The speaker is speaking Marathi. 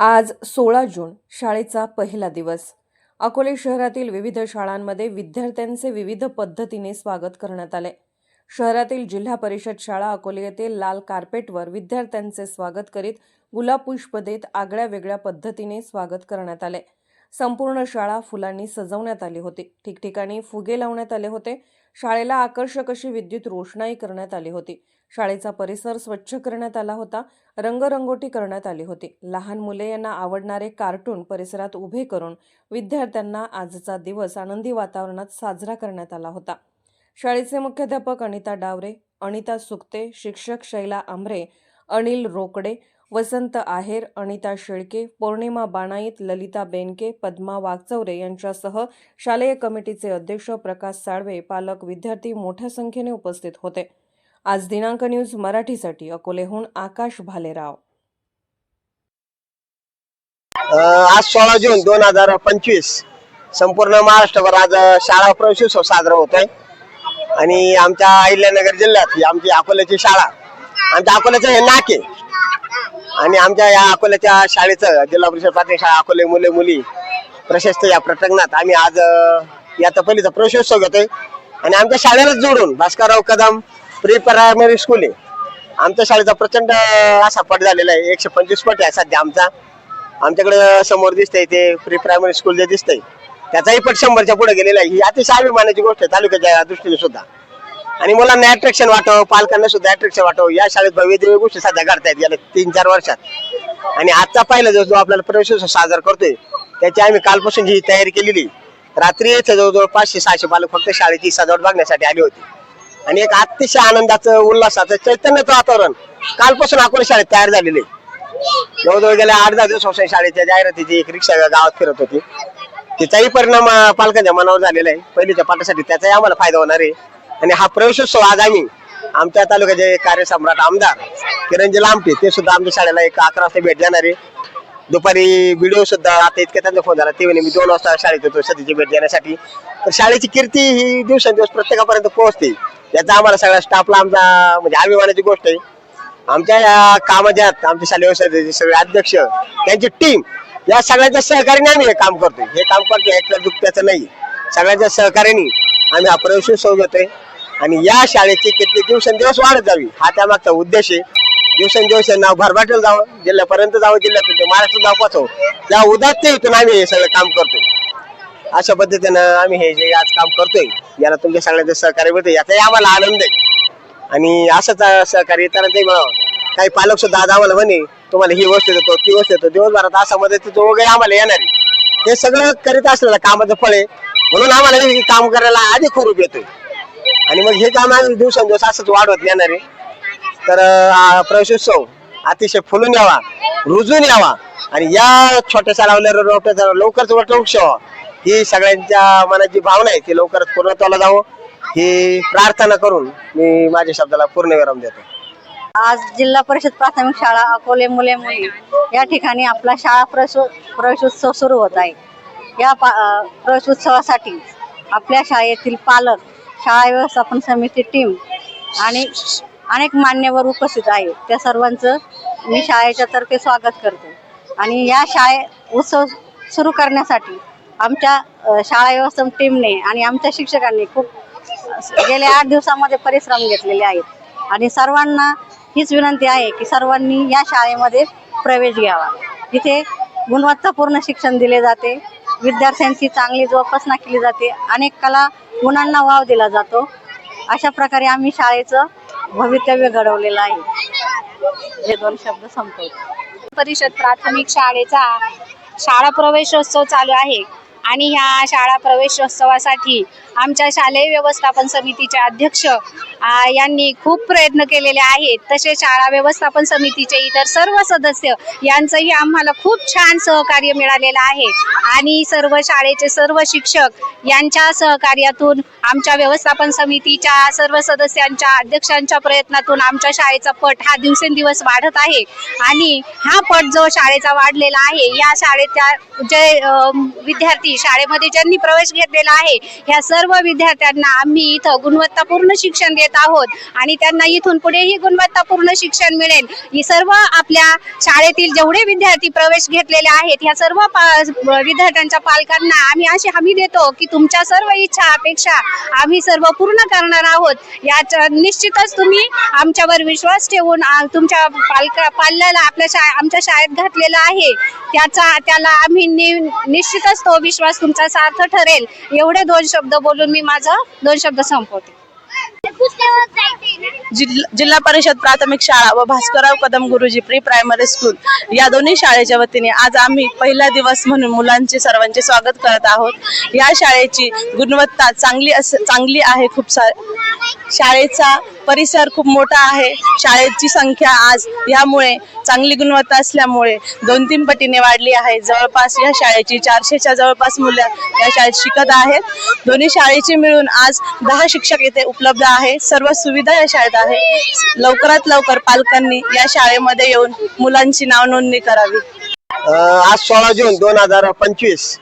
आज सोळा जून शाळेचा पहिला दिवस. अकोले शहरातील विविध शाळांमध्ये विद्यार्थ्यांचे विविध पद्धतीने स्वागत करण्यात आले. शहरातील जिल्हा परिषद शाळा अकोले येथे लाल कार्पेटवर विद्यार्थ्यांचे स्वागत करीत गुलाब पुष्प देत आगळ्या वेगळ्या पद्धतीने स्वागत करण्यात आले. संपूर्ण शाळा फुलांनी सजवण्यात आली होती. ठिकठिकाणी फुगे लावण्यात आले होते. शाळेला आकर्षक अशी विद्युत रोषणाई करण्यात आली होती. शाळेचा परिसर स्वच्छ करण्यात आला होता. रंगरंगोटी करण्यात आली होती. लहान मुले यांना आवडणारे कार्टून परिसरात उभे करून विद्यार्थ्यांना आजचा दिवस आनंदी वातावरणात साजरा करण्यात आला होता. शाळेचे मुख्याध्यापक अनिता डावरे अनिता सुक्ते शिक्षक शैला आंभरे अनिल रोकडे वसंत आहेर अनिता शेळके पौर्णिमा बाणाईत ललिता बेनके पद्मा वागचौरे यांच्यासह शालेय कमिटीचे अध्यक्ष प्रकाश साळवे पालक विद्यार्थी मोठ्या संख्येने उपस्थित होते. आज दिनांक न्यूज मराठीसाठी अकोलेहून आकाश भालेराव. आज सोळा जून दोन हजार पंचवीस. संपूर्ण महाराष्ट्रभर आज शाळा प्रवेशोत्सव साजरा होत आहे आणि आमच्या अहिल्यानगर जिल्ह्यात आमची अकोल्याची शाळा. आमच्या अकोल्याचं हे नाके. आणि आमच्या या अकोल्याच्या शाळेचं जिल्हा परिषद प्राथमिक शाळा अकोले मुले मुली प्रशस्त या प्रटंगणात आम्ही आज या तपलीचा प्रशोत्सव प्रवेशोत्सव घेतोय. आणि आमच्या शाळेलाच जोडून Bhaskarrao Kadam pre primary school आहे. आमच्या शाळेचा प्रचंड असा पट झालेला आहे. एकशे पंचवीस पट आहे सध्या आमचा. आमच्याकडे समोर दिसतंय ते प्री प्रायमरी स्कूल जे दिसतंय त्याचाही पट शंभरच्या पुढे गेलेला आहे. ही अतिशय अभिमानाची गोष्ट आहे तालुक्याच्या दृष्टीने सुद्धा. आणि मुलांना अट्रॅक्शन वाटव पालकांना सुद्धा अट्रॅक्शन वाटव या शाळेत भव्य गोष्टी साध्या घडतायत गेल्या तीन चार वर्षात. आणि आजचा पहिला दिवस जो आपल्याला प्रवेशोत्सव साजरा करतोय त्याची आम्ही कालपासून जी तयारी केलेली रात्री येथे जवळजवळ पाचशे सहाशे पालक फक्त शाळेची सजावट बघण्यासाठी आले होते. आणि एक अतिशय आनंदाचं उल्हासाचं चैतन्याचं वातावरण कालपासून अकोला शाळेत तयार झालेले जवळजवळ गेल्या आठ दहा दिवसापासून शाळेच्या जाहिरातीची एक रिक्षा गावात फिरत होती. तिचाही परिणाम पालकांच्या मनावर झालेला आहे. पहिलीच्या पाठासाठी त्याचाही आम्हाला फायदा होणार आहे. आणि हा प्रवेशोत्सव आज आम्ही आमच्या तालुक्याचे कार्यसम्राट आमदार किरणजी लांबटे ते सुद्धा आमच्या शाळेला एक अकरा वाजता भेट देणार आहे. दुपारी व्हिडिओ सुद्धा आता इतक्या त्यांचा फोन झाला ते म्हणे मी दोन वाजता शाळेत येतो सध्याची भेट देण्यासाठी. तर शाळेची कीर्ती ही दिवसेंदिवस प्रत्येकापर्यंत पोहोचते. याचा आम्हाला सगळ्या स्टाफला आमचा म्हणजे अभिमानाची गोष्ट आहे. आमच्या या कामाच्यात आमच्या शालेय व्यवस्थेचे सगळे अध्यक्ष त्यांची टीम या सगळ्यांच्या सहकार्याने आम्ही हे काम करतोय. हे काम करतोय एकट्या दुखत्याचं नाही सगळ्यांच्या सहकार्याने आम्ही हा प्रवेशोत्सव घेतोय. आणि या शाळेची किती दिवसेंदिवस वाढत जावी हा त्यामागचा उद्देश आहे. दिवसेंदिवस नाव भरभाटेल जावं जिल्ह्यापर्यंत जावं जिल्ह्यातून महाराष्ट्र महाराष्ट्रात जावं या त्या उदात्त इथून आम्ही हे सगळं काम करतोय. अशा पद्धतीनं आम्ही हे जे आज काम करतोय याला तुमच्या सगळ्यांचं सहकार्य मिळतं याचाही आम्हाला आनंद आहे. आणि असंच सहकार्य इतरांचंही म्हणावं काही पालक सुद्धा आज आम्हाला म्हणे तुम्हाला ही वस्तू देतो ती वस्तू देतो दिवसभरात असा मदतीचं वगैरे आम्हाला येणार आहे. हे सगळं करीत असलेलं कामाचं फळ आहे. म्हणून आम्हाला हे काम करायला अधिक हुरूप येतोय. आणि मग हे काम आम्ही दिवसेंदिवस असंच वाढवत येणार आहे. तर अं, प्रवेशोत्सव अतिशय फुलून यावा रुजून यावा आणि या छोट्याशा लावलेल्या रोपट्याचा लवकरच वटवृक्ष व्हावा. ही सगळ्यांच्या मनाची भावना आहे ती लवकरच पूर्णत्वाला जावं. ही प्रार्थना करून मी माझ्या शब्दाला पूर्णविराम देतो. आज जिल्हा परिषद प्राथमिक शाळा अकोले मुले मुली या ठिकाणी आपला शाळा प्रवेश प्रवेशोत्सव सुरू होत आहे. या पा अ, आपल्या शाळेतील पालक शाळा व्यवस्थापन समिती टीम आणि अनेक मान्यवर उपस्थित आहेत. त्या सर्वांचं मी शाळेच्या तर्फे स्वागत करते. आणि या शाळे उत्सव सुरू करण्यासाठी आमच्या शाळा व्यवस्थापन टीमने आणि आमच्या शिक्षकांनी खूप गेल्या आठ दिवसामध्ये परिश्रम घेतलेले आहेत. आणि सर्वांना हीच विनंती आहे की सर्वांनी या शाळेमध्ये प्रवेश घ्यावा. इथे गुणवत्तापूर्ण शिक्षण दिले जाते. विद्यार्थ्यांची चांगली जोपासना केली जाते. अनेक कला गुणांना वाव दिला जातो. अशा प्रकारे आम्ही शाळेचं भवितव्य घडवलेलं आहे. हे दोन शब्द संपवतो. परिषद प्राथमिक शाळेचा शाळा प्रवेशोत्सव चालू आहे. आणि ह्या शाळा प्रवेशोत्सवासाठी आमच्या शालेय व्यवस्थापन समितीचे अध्यक्ष यांनी खूप प्रयत्न केलेले आहेत. तसेच शाळा व्यवस्थापन समितीचे इतर सर्व सदस्य यांचंही आम्हाला खूप छान सहकार्य मिळालेलं आहे. आणि सर्व शाळेचे सर्व शिक्षक यांच्या सहकार्यातून आमच्या व्यवस्थापन समितीच्या सर्व सदस्यांच्या अध्यक्षांच्या प्रयत्नातून आमच्या शाळेचा पट हा दिवसेंदिवस वाढत आहे. आणि हा पट जो शाळेचा वाढलेला आहे या शाळेच्या जे विद्यार्थी शाळेमध्ये ज्यांनी प्रवेश घेतलेला आहे ह्या सर्व विद्यार्थ्यांना आम्ही इथं गुणवत्तापूर्ण शिक्षण देत आहोत. आणि त्यांना इथून पुढेही गुणवत्तापूर्ण शिक्षण मिळेल. ही सर्व आपल्या शाळेतील जेवढे विद्यार्थी प्रवेश घेतलेले आहेत ह्या सर्व पा- विद्यार्थ्यांच्या पालकांना आम्ही अशी हमी देतो की तुमच्या सर्व इच्छा अपेक्षा आम्ही सर्व पूर्ण करणार आहोत. याच्या निश्चितच तुम्ही आमच्यावर विश्वास ठेवून तुमच्या पालका पाल्याला आपल्या शा आमच्या शाळेत घातलेला आहे. त्याचा त्याला आम्ही नि- निश्चितच तो विश्वास तुमचा सार्थ ठरेल. एवढे दोन शब्द बोलून मी माझं दोन शब्द संपवते. जिल्हा जिल्हा परिषद प्राथमिक शाळा व भास्करराव कदम गुरुजी प्री प्रायमरी स्कूल या दोन्ही शाळेच्या वतीने आज आम्ही पहिला दिवस म्हणून मुलांचे सर्वांचे स्वागत करत आहोत. या शाळेची गुणवत्ता चांगली अस चांगली आहे खूप सा शाळेचा परिसर खूप मोठा आहे. शाळेची संख्या आज यामुळे चांगली गुणवत्ता असल्यामुळे दोन तीन पटीने वाढली आहे. जवळपास या शाळेची चारशेच्या जवळपास मुलं या शाळेत शिकत आहेत. दोन्ही शाळेची मिळून आज दहा शिक्षक येथे उपलब्ध आहे. सर्व सुविधा या शाळेत आहे. लवकरात लवकर पालकांनी या शाळेमध्ये येऊन मुलांची नाव नोंदणी करावी आज सोळा जून दोन हजार पंचवीस.